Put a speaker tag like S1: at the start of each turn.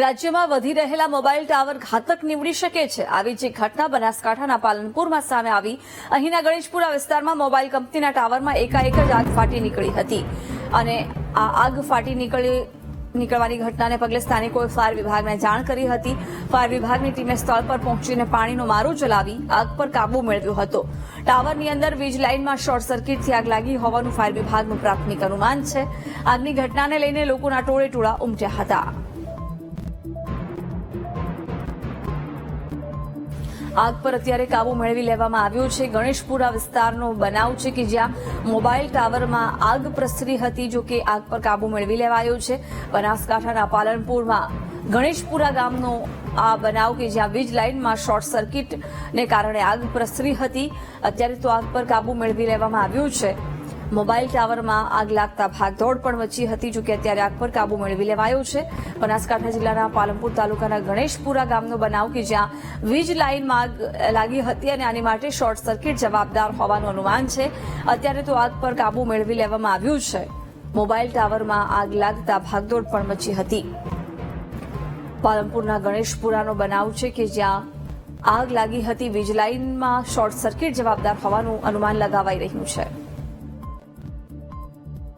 S1: રાજ્યમાં વધી રહેલા મોબાઈલ ટાવર ઘાતક નીવડી શકે છે. આવી જ ઘટના બનાસકાંઠાના પાલનપુરમાં સામે આવી. અહીંના ગણેશપુરા વિસ્તારમાં મોબાઈલ કંપનીના ટાવરમાં એકાએક જ આગ ફાટી નીકળી હતી. અને આ આગ ફાટી નીકળી નીકળવાની ઘટનાને પગલે સ્થાનિકોએ ફાયર વિભાગને જાણ કરી હતી. ફાયર વિભાગની ટીમે સ્થળ પર પહોંચીને પાણીનો મારો ચલાવી આગ પર કાબુ મેળવ્યો હતો. ટાવરની અંદર વીજ લાઇનમાં શોર્ટ સર્કિટથી આગ લાગી હોવાનું ફાયર વિભાગનું પ્રાથમિક અનુમાન છે. આગની ઘટનાને લઈને લોકોના ટોળે ટોળા ઉમટ્યા હતા. આગ પર અત્યારે કાબુ મેળવી લેવામાં આવ્યો છે. ગણેશપુરા વિસ્તારનો બનાવ છે કે જ્યાં મોબાઈલ ટાવરમાં આગ પ્રસરી હતી, જો કે આગ પર કાબુ મેળવી લેવાયો છે. બનાસકાંઠાના પાલનપુરમાં ગણેશપુરા ગામનો આ બનાવ કે જ્યાં વીજ લાઇનમાં શોર્ટ સર્કિટને કારણે આગ પ્રસરી હતી. અત્યારે તો આગ પર કાબુ મેળવી લેવામાં આવ્યો છે. મોબાઈલ ટાવરમાં આગ લાગતા ભાગદોડ પણ મચી હતી જો કે અત્યારે આગ પર કાબુ મેળવી લેવાયો છે. બનાસકાંઠા જિલ્લાના પાલનપુર તાલુકાના ગણેશપુરા ગામનો બનાવ કે જ્યાં વીજ લાઇનમાં આગ લાગી હતી અને આની માટે શોર્ટ સર્કિટ જવાબદાર હોવાનું અનુમાન છે. અત્યારે તો આગ પર કાબુ મેળવી લેવામાં આવ્યું છે. મોબાઈલ ટાવરમાં આગ લાગતા ભાગદોડ પણ મચી હતી. પાલનપુરના ગણેશપુરાનો બનાવ છે કે જ્યાં આગ લાગી હતી, વીજ લાઇનમાં શોર્ટ સર્કિટ જવાબદાર હોવાનું અનુમાન લગાવાઈ રહ્યું છે.